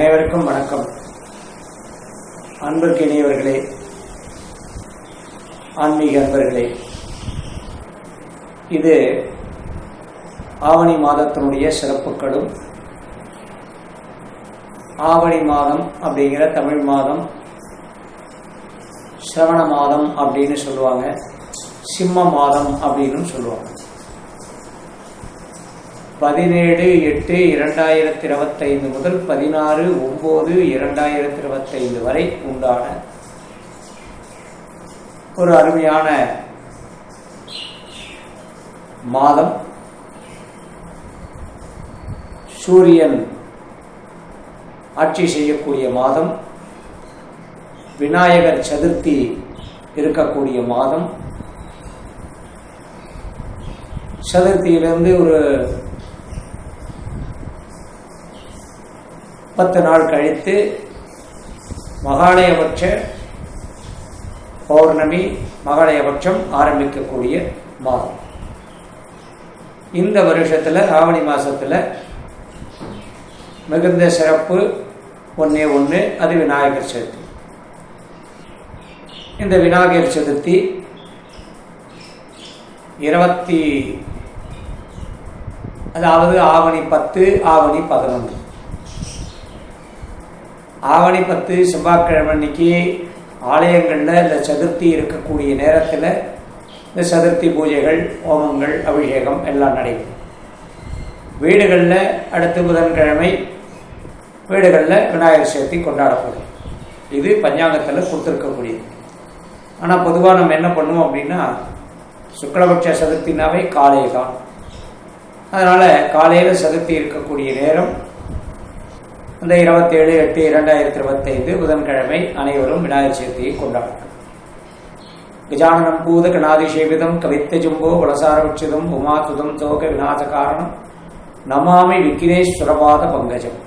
அனைவருக்கும் வணக்கம். அன்புக்கு இணையவர்களே ஆன்மீக அன்பர்களே இது ஆவணி மாதத்தினுடைய சிறப்புகளும் ஆவணி மாதம் அப்படிங்கிற தமிழ் மாதம் சிரவண மாதம் அப்படின்னு சொல்லுவாங்க சிம்ம மாதம் அப்படின்னு சொல்லுவாங்க. பதினேழு எட்டு இரண்டாயிரத்தி இருபத்தைந்து முதல் பதினாறு ஒம்பது இரண்டாயிரத்தி இருபத்தைந்து வரை உண்டான ஒரு அருமையான மாதம். சூரியன் ஆட்சி செய்யக்கூடிய மாதம். விநாயகர் சதுர்த்தி இருக்கக்கூடிய மாதம். சதுர்த்தியிலிருந்து ஒரு பத்து நாள் கழித்து மகாலயபட்ச பௌர்ணமி மகாலயபட்சம் ஆரம்பிக்கக்கூடிய மாதம். இந்த வருஷத்தில் ஆவணி மாதத்தில் மிகுந்த சிறப்பு ஒன்றே ஒன்று அது விநாயகர் சதுர்த்தி. இந்த விநாயகர் சதுர்த்தி இருபத்தி அதாவது ஆவணி பத்து ஆவணி பதினொன்று. ஆவணி பத்து செவ்வாய்க்கிழமை அன்னைக்கு ஆலயங்களில் இந்த சதுர்த்தி இருக்கக்கூடிய நேரத்தில் இந்த சதுர்த்தி பூஜைகள் ஹோமங்கள் அபிஷேகம் எல்லாம் நடைபெறும். வீடுகளில் அடுத்து புதன்கிழமை வீடுகளில் விநாயகர் சதுர்த்தி கொண்டாடப்படும். இது பஞ்சாங்கத்தில் கொடுத்துருக்கக்கூடியது. ஆனால் பொதுவாக நம்ம என்ன பண்ணுவோம் அப்படின்னா சுக்லபட்ச சதுர்த்தினாவே காலை தான். அதனால் காலையில் சதுர்த்தி இருக்கக்கூடிய நேரம் அந்த இருபத்தேழு எட்டு இரண்டாயிரத்தி இருபத்தைந்து புதன்கிழமை அனைவரும் விநாயகர் சதுர்த்தியை கொண்டாடும் கஜானனம் பூத கணாதிசேவிதம் கவித்த ஜும்போ வளசாரவிச்சிதம் உமாதுதம் தோக விநாச காரணம் நமாமி விக்கினேஸ்வரபாத பங்கஜம்.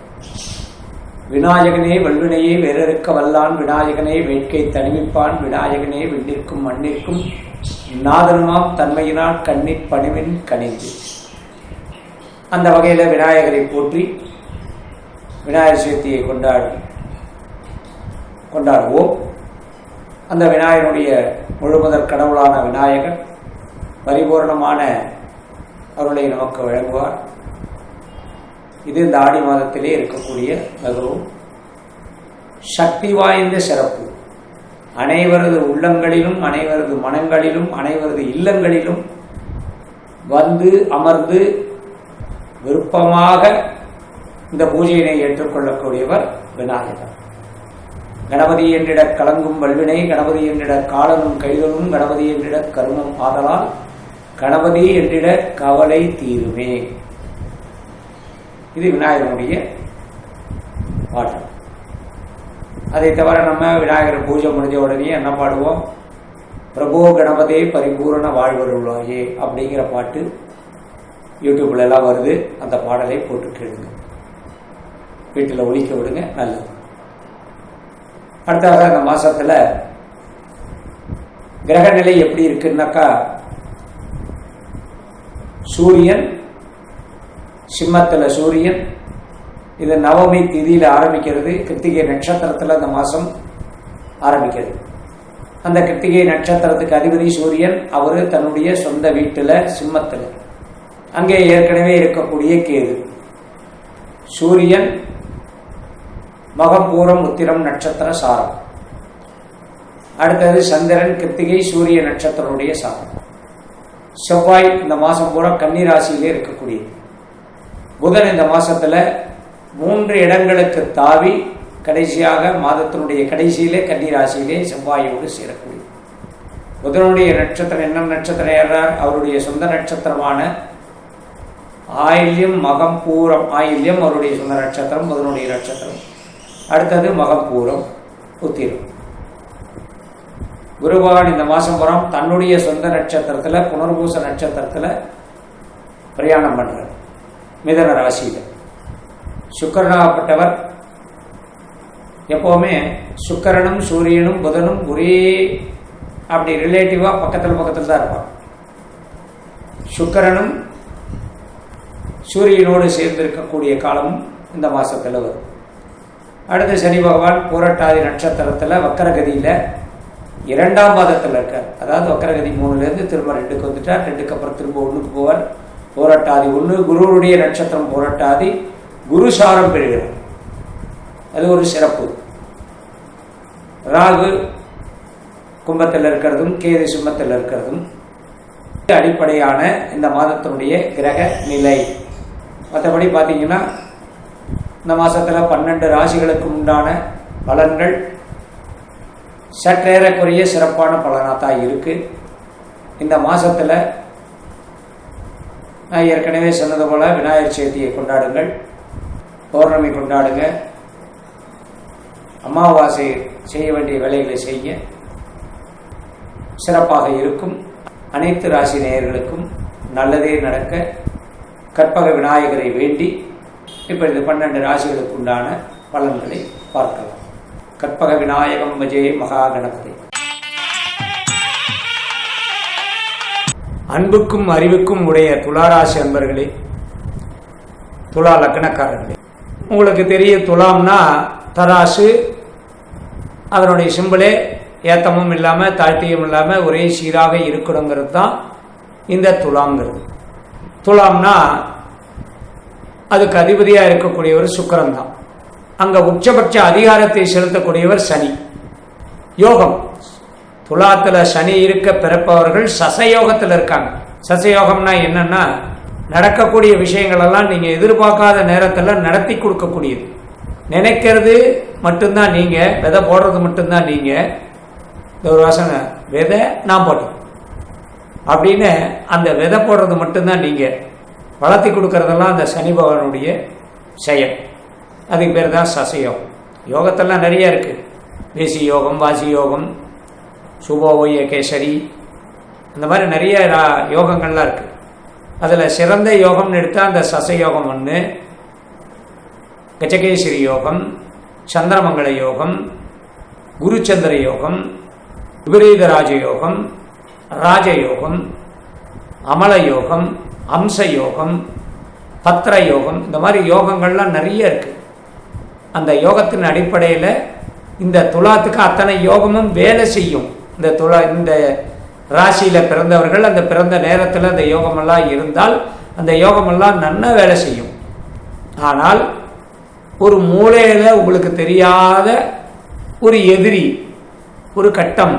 விநாயகனே வல்வினையே வேறறுக்க வல்லான் விநாயகனே வேட்கை தனிமிப்பான் விநாயகனே விண்ணிற்கும் மண்ணிற்கும் நாதனுமாம் தன்மையினால் கண்ணிற் பணிவின் கணிந்து அந்த வகையில் விநாயகரை போற்றி விநாயகர் சதுர்த்தியை கொண்டாடி கொண்டாடுவோம். அந்த விநாயகனுடைய முழுமுதற் கடவுளான விநாயகர் பரிபூர்ணமான அருளை நமக்கு வழங்குவார். இது இந்த ஆடி மாதத்திலே இருக்கக்கூடிய மிகவும் சக்தி வாய்ந்த சிறப்பு. அனைவரது உள்ளங்களிலும் அனைவரது மனங்களிலும் அனைவரது இல்லங்களிலும் வந்து அமர்ந்து விருப்பமாக இந்த பூஜையினை ஏற்றுக்கொள்ளக்கூடியவர் விநாயகர். கணபதி என்றிட கலங்கும் வல்வினை கணபதி என்றிட காலனும் கைதலும் கணபதி என்றிட கருமம் ஆதலால் கணபதி என்றிட கவலை தீருமே. இது விநாயகனுடைய பாட்டு. அதை தவிர நம்ம விநாயகர் பூஜை முடிஞ்ச உடனே என்ன பாடுவோம்? பிரபோ கணபதே பரிபூரண வாழ்வருள்ளாயே அப்படிங்கிற பாட்டு யூடியூப்ல எல்லாம் வருது. அந்த பாடலை போட்டு கேளுங்க. வீட்டில் ஒழிக்க விடுங்க நல்லது. அடுத்ததாக அந்த மாசத்துல கிரகநிலை எப்படி இருக்குன்னாக்கா சூரியன் சிம்மத்தில் சூரியன் இது நவமி திதியில் ஆரம்பிக்கிறது கிருத்திகை நட்சத்திரத்தில் அந்த மாதம் ஆரம்பிக்கிறது. அந்த கிருத்திகை நட்சத்திரத்துக்கு அதிபதி சூரியன் அவர் தன்னுடைய சொந்த வீட்டில் சிம்மத்தில். அங்கே ஏற்கனவே இருக்கக்கூடிய கேது. சூரியன் மகப்பூரம் உத்திரம் நட்சத்திர சாரம். அடுத்தது சந்திரன் கிருத்திகை சூரிய நட்சத்திரனுடைய சாரம். செவ்வாய் இந்த மாதம் பூரா கன்னிராசியிலே இருக்கக்கூடியது. புதன் இந்த மாசத்துல மூன்று இடங்களுக்கு தாவி கடைசியாக மாதத்தினுடைய கடைசியிலே கன்னிராசியிலே செவ்வாயோடு சேரக்கூடியது. புதனுடைய நட்சத்திரம் என்ன நட்சத்திரம் ஏறார் அவருடைய சொந்த நட்சத்திரமான ஆயில்யம் மகம் பூரம் ஆயில்யம் அவருடைய சொந்த நட்சத்திரம் புதனுடைய நட்சத்திரம். அடுத்தது மகப்பூரம் உத்திரம். குருபகவான் இந்த மாதம் புறம். தன்னுடைய சொந்த நட்சத்திரத்தில் புனர்பூச நட்சத்திரத்தில் பிரயாணம் பண்ணுறார் மிதன ராசியில். சுக்கரனாகப்பட்டவர் எப்போவுமே சுக்கரனும் சூரியனும் புதனும் ஒரே அப்படி ரிலேட்டிவாக பக்கத்தில் பக்கத்தில் தான் இருப்பான் சுக்கரனும் சூரியனோடு சேர்ந்து இருக்கக்கூடிய காலமும் இந்த மாதத்தில் வரும். அடுத்து சனி பகவான் பூரட்டாதி நட்சத்திரத்தில் வக்கரகதியில் இரண்டாம் பாதத்தில் இருக்கார். அதாவது வக்கரகதி மூணுலேருந்து திரும்ப ரெண்டுக்கு வந்துட்டார் ரெண்டுக்கு அப்புறம் திரும்ப ஒன்றுக்கு போவார். போராட்டாதி ஒன்று குருவுடைய நட்சத்திரம் போராட்டாதி குரு சாரம் பெறுகிறார். அது ஒரு சிறப்பு. ராகு கும்பத்தில் இருக்கிறதும் கேது சிம்மத்தில் இருக்கிறதும் அடிப்படையான இந்த மாதத்தினுடைய கிரக நிலை. மற்றபடி பார்த்தீங்கன்னா இந்த மாதத்தில் பன்னெண்டு ராசிகளுக்கு உண்டான பலன்கள் சற்றேறக்குரிய சிறப்பான பலனாக தான் இருக்குது இந்த மாதத்தில் நான் ஏற்கனவே சொன்னது போல் விநாயகர் சதுர்த்தியை கொண்டாடுங்கள். பௌர்ணமி கொண்டாடுங்க. அமாவாசை செய்ய வேண்டிய வேலைகளை செய்ய சிறப்பாக இருக்கும். அனைத்து ராசி நேயர்களுக்கும் நல்லதே நடக்க கற்பக விநாயகரை வேண்டி இப்போ இந்த பன்னெண்டு ராசிகளுக்கு உண்டான பலன்களை பார்க்கலாம். கற்பக விநாயகம் விஜய மகா கணபதி அன்புக்கும் அறிவுக்கும் உடைய துளாராசி அன்பர்களே துலா லக்னக்காரர்களே உங்களுக்கு தெரிய துலாம்னா தராசு அதனுடைய சிம்பிளே ஏத்தமும் இல்லாமல் தாழ்த்தியும் இல்லாமல் ஒரே சீராக இருக்கணுங்கிறது தான் இந்த துலாங்கிறது துலாம்னா அதுக்கு அதிபதியாக இருக்கக்கூடியவர் சுக்கரன் தான். அங்கே உச்சபட்ச அதிகாரத்தை செலுத்தக்கூடியவர் சனி. யோகம். துலாத்தில் சனி இருக்க பிறப்பவர்கள் சசயோகத்தில் இருக்காங்க. சசயோகம்னா என்னன்னா நடக்கக்கூடிய விஷயங்களெல்லாம் நீங்கள் எதிர்பார்க்காத நேரத்தில் நடத்தி கொடுக்கக்கூடியது. நினைக்கிறது மட்டும்தான் நீங்கள் விதை போடுறது மட்டும்தான் நீங்கள் இந்த ஒரு வாசனை விதை நான் போட்டேன். அப்படின்னு அந்த விதை போடுறது மட்டும்தான் நீங்கள் வளர்த்தி கொடுக்கறதெல்லாம் அந்த சனி பகவானுடைய செயல். அதுக்கு பேர் தான் சசயோகம். யோகத்தெல்லாம் நிறைய இருக்குது தேசி யோகம் வாசி யோகம் சுபோய கேசரி இந்த மாதிரி நிறைய ரா- யோகங்கள்லாம் இருக்குது அதில் சிறந்த யோகம்னு எடுத்தால் அந்த சசயோகம் ஒன்று கச்சகேஸ்வரி யோகம் சந்திரமங்கல யோகம் குருச்சந்திர யோகம் விபரீத ராஜயோகம் ராஜயோகம் அமல யோகம் அம்ச யோகம் பத்திர யோகம் இந்த மாதிரி யோகங்கள்லாம் நிறைய இருக்குது அந்த யோகத்தின் அடிப்படையில் இந்த துலாத்துக்கு அத்தனை யோகமும் வேலை செய்யும். இந்த துலா இந்த ராசியில் பிறந்தவர்கள் அந்த பிறந்த நேரத்தில் அந்த யோகமெல்லாம் இருந்தால் அந்த யோகமெல்லாம் நன்னா வேலை செய்யும். ஆனால் ஒரு மூலையில் உங்களுக்கு தெரியாத ஒரு எதிரி ஒரு கட்டம்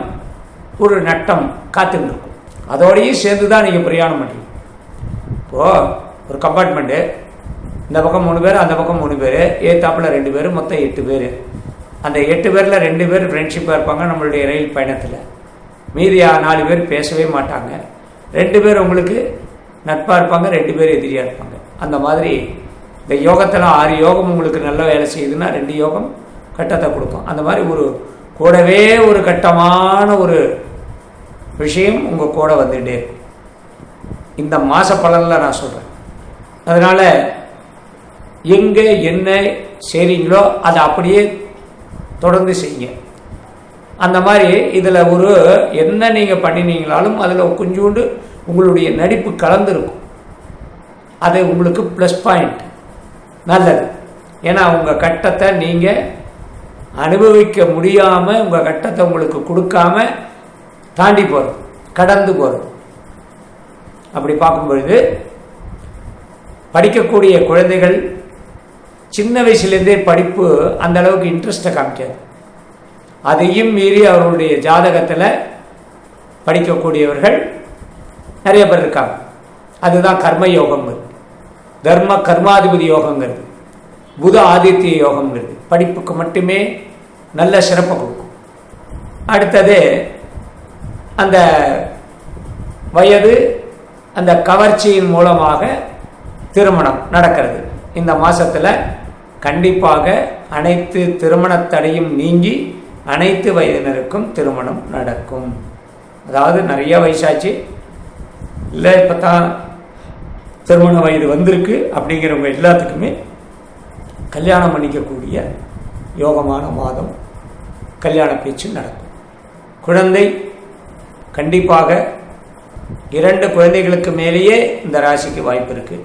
ஒரு நட்டம் காத்துக்கிட்டு இருக்கும். அதோடையும் சேர்ந்து தான் நீங்கள் பிரயாணம் பண்ணுறீங்க இப்போது ஒரு கம்பார்ட்மெண்ட்டு இந்த பக்கம் மூணு பேர் அந்த பக்கம் மூணு பேர். ஏத்தாப்பில் ரெண்டு பேர் மொத்தம் எட்டு பேர். அந்த எட்டு பேரில் ரெண்டு பேர் ஃப்ரெண்ட்ஷிப்பாக இருப்பாங்க நம்மளுடைய ரயில் பயணத்தில். மீதி நாலு பேர் பேசவே மாட்டாங்க. ரெண்டு பேர் உங்களுக்கு நட்பாக இருப்பாங்க ரெண்டு பேர் எதிரியாக இருப்பாங்க. அந்த மாதிரி இந்த யோகத்தில் ஆறு யோகம் உங்களுக்கு நல்ல வேலை செய்யுதுன்னா ரெண்டு யோகம் கட்டத்தை கொடுக்கும். அந்த மாதிரி ஒரு கூடவே ஒரு கட்டமான ஒரு விஷயம் உங்கள் கூட வந்துகிட்டே இருக்கும். இந்த மாச பலனில் நான் சொல்கிறேன் அதனால் எங்கே என்ன செய்கிறீங்களோ அதை அப்படியே தொடர்ந்து செய்யுங்க. அந்த மாதிரி இதில் ஒரு என்ன நீங்கள் பண்ணினீங்களாலும் அதில் கொஞ்சோண்டு உங்களுடைய நடிப்பு கலந்துருக்கும். அது உங்களுக்கு ப்ளஸ் பாயிண்ட் நல்லது. ஏன்னா உங்கள் கட்டத்தை நீங்கள் அனுபவிக்க முடியாமல் உங்கள் கட்டத்தை உங்களுக்கு கொடுக்காம தாண்டி போகிறது கடந்து போகிறது அப்படி பார்க்கும் பொழுது படிக்கக்கூடிய குழந்தைகள் சின்ன வயசுலேருந்தே படிப்பு அந்த அளவுக்கு இன்ட்ரெஸ்ட்டை காமிக்காது. அதையும் மீறி அவர்களுடைய ஜாதகத்தில் படிக்கக்கூடியவர்கள் நிறைய பேர் இருக்காங்க. அதுதான் கர்ம யோகம்ங்கிறது. தர்ம கர்மாதிபதி யோகங்கிறது. புத ஆதித்ய யோகம்ங்கிறது. படிப்புக்கு மட்டுமே நல்ல சிறப்பை கொடுக்கும். அடுத்தது அந்த வயது அந்த கவர்ச்சியின் மூலமாக திருமணம் நடக்கிறது. இந்த மாதத்தில் கண்டிப்பாக அனைத்து திருமண தடையும் நீங்கி அனைத்து வயதினருக்கும் திருமணம் நடக்கும். அதாவது நிறைய வயசாச்சு. இல்லை இப்போ தான் திருமண வயது வந்திருக்கு அப்படிங்கிறவங்க எல்லாத்துக்குமே கல்யாணம் பண்ணிக்கக்கூடிய யோகமான மாதம் கல்யாண பேச்சு நடக்கும். குழந்தை கண்டிப்பாக இரண்டு குழந்தைகளுக்கு மேலேயே இந்த ராசிக்கு வாய்ப்பு இருக்குது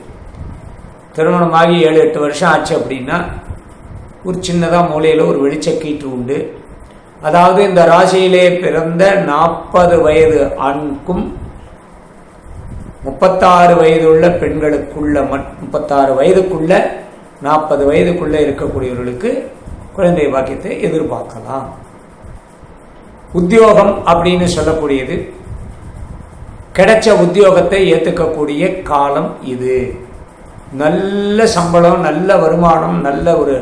திருமணமாகி ஏழு எட்டு வருஷம் ஆச்சு அப்படின்னா ஒரு சின்னதாக மூலையில் ஒரு வெளிச்சக்கீட்டு உண்டு. அதாவது இந்த ராசியிலே பிறந்த நாற்பது வயது ஆண்க்கும் முப்பத்தாறு வயதுள்ள பெண்களுக்குள்ள மட்- முப்பத்தாறு வயதுக்குள்ள நாற்பது வயதுக்குள்ளே இருக்கக்கூடியவர்களுக்கு குழந்தை பாக்கியத்தை எதிர்பார்க்கலாம். உத்தியோகம் அப்படின்னு சொல்லக்கூடியது. கிடைச்ச உத்தியோகத்தை ஏற்றுக்கக்கூடிய காலம் இது. நல்ல சம்பளம் நல்ல வருமானம் நல்ல ஒரு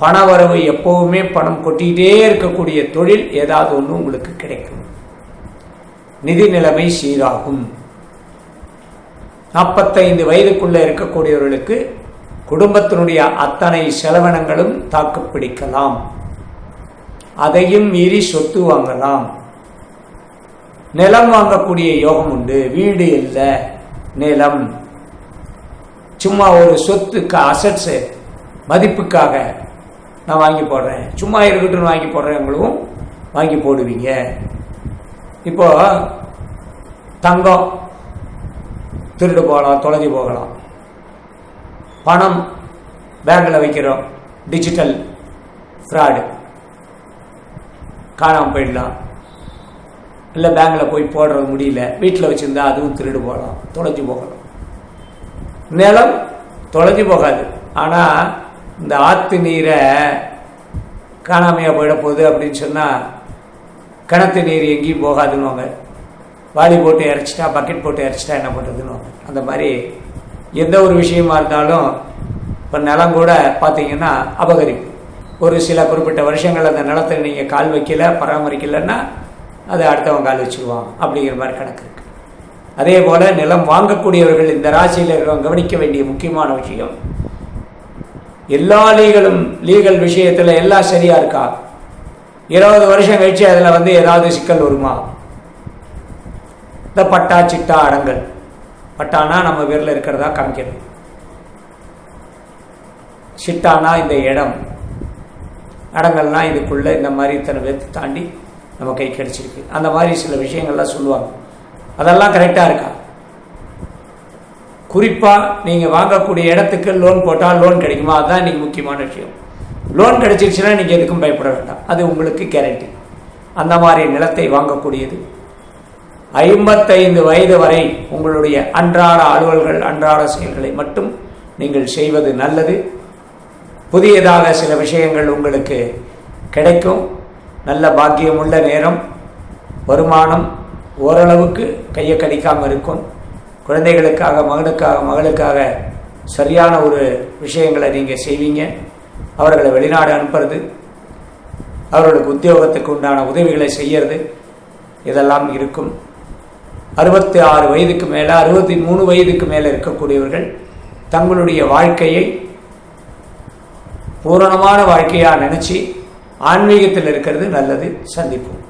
பண வரவு எப்பவுமே பணம் கொட்டிகிட்டே இருக்கக்கூடிய தொழில் ஏதாவது ஒன்று உங்களுக்கு கிடைக்கும். நிதி நிலைமை சீராகும். நாற்பத்தைந்து வயதுக்குள்ளே இருக்கக்கூடியவர்களுக்கு குடும்பத்தினுடைய அத்தனை செலவினங்களும் தாக்கு பிடிக்கலாம் அதையும் மீறி சொத்து வாங்கலாம். நிலம் வாங்கக்கூடிய யோகம் உண்டு. வீடு இல்லை நிலம். சும்மா ஒரு சொத்துக்கு அசட்ஸ் மதிப்புக்காக நான் வாங்கி போடுறேன். சும்மா இருக்கட்டும் வாங்கி போடுறவங்களும் வாங்கி போடுவீங்க. இப்போ தங்கம் திருடு போகலாம் தொலைஞ்சு போகலாம். பணம் பேங்கில் வைக்கிறோம். டிஜிட்டல் ஃப்ராடு காணாமல் போயிடலாம். இல்லை பேங்கில் போய் போடுறது முடியல. வீட்டில் வச்சுருந்தா அதுவும் திருடு போகலாம். தொலைஞ்சு போகலாம் நிலம் தொலைஞ்சு போகாது. ஆனால் இந்த ஆற்று நீரை காணாமையாக போயிட போகுது அப்படின்னு சொன்னால் கிணத்து நீர் எங்கேயும் போகாதுன்னுவாங்க. வாளி போட்டு இறச்சிட்டா பக்கெட் போட்டு இறச்சிட்டா என்ன பண்ணுறதுன்னு அந்த மாதிரி எந்த ஒரு விஷயமா இருந்தாலும் இப்போ நிலம் கூட பார்த்தீங்கன்னா அபகரிப்பு. ஒரு சில குறிப்பிட்ட வருஷங்கள் அந்த நிலத்தை நீங்கள் கால் வைக்கல பராமரிக்கலைன்னா அதை அடுத்தவங்க கால் வச்சுக்குவான் அப்படிங்கிற மாதிரி கணக்கு இருக்கு. அதே போல் நிலம் வாங்கக்கூடியவர்கள் இந்த ராசியில் இருக்கிறவங்க கவனிக்க வேண்டிய முக்கியமான விஷயம் எல்லா லீகலும் லீகல் விஷயத்தில் எல்லாம் சரியாக இருக்கா? இருபது வருஷம் கழிச்சு அதில் வந்து ஏதாவது சிக்கல் வருமா? இந்த பட்டா சிட்டா அடங்கல். பட்டானா நம்ம பேரில் இருக்கிறதா காமிக்கிறது சிட்டானா இந்த இடம். அடங்கல்னா இதுக்குள்ளே இந்த மாதிரி இத்தனை பேர்த்து தாண்டி நம்ம கை கிடைச்சிருக்கு. அந்த மாதிரி சில விஷயங்கள்லாம் சொல்லுவாங்க. அதெல்லாம் கரெக்டாக இருக்கா? குறிப்பாக நீங்கள் வாங்கக்கூடிய இடத்துக்கு லோன் போட்டால் லோன் கிடைக்குமா? அதுதான் இன்றைக்கி முக்கியமான விஷயம். லோன் கிடைச்சிருச்சுன்னா நீங்கள் எதுக்கும் பயப்பட வேண்டாம். அது உங்களுக்கு கேரண்டி அந்த மாதிரி நிலத்தை வாங்கக்கூடியது. ஐம்பத்தைந்து வயது வரை உங்களுடைய அன்றாட அலுவல்கள் அன்றாட செயல்களை மட்டும் நீங்கள் செய்வது நல்லது. புதியதாக சில விஷயங்கள் உங்களுக்கு கிடைக்கும். நல்ல பாக்கியமுள்ள நேரம் வருமானம் ஓரளவுக்கு கையை கடிக்காமல் இருக்கும். குழந்தைகளுக்காக மகனுக்காக மகளுக்காக சரியான ஒரு விஷயங்களை நீங்கள் செய்வீங்க. அவர்களை வெளிநாடு அனுப்புறது அவர்களுக்கு உத்தியோகத்துக்கு உண்டான உதவிகளை செய்யறது இதெல்லாம் இருக்கும். அறுபத்தி ஆறு வயதுக்கு மேலே அறுபத்தி மூணு வயதுக்கு மேலே இருக்கக்கூடியவர்கள் தங்களுடைய வாழ்க்கையை பூரணமான வாழ்க்கையாக நினச்சி ஆன்மீகத்தில் இருக்கிறது நல்லது சந்திப்போம்.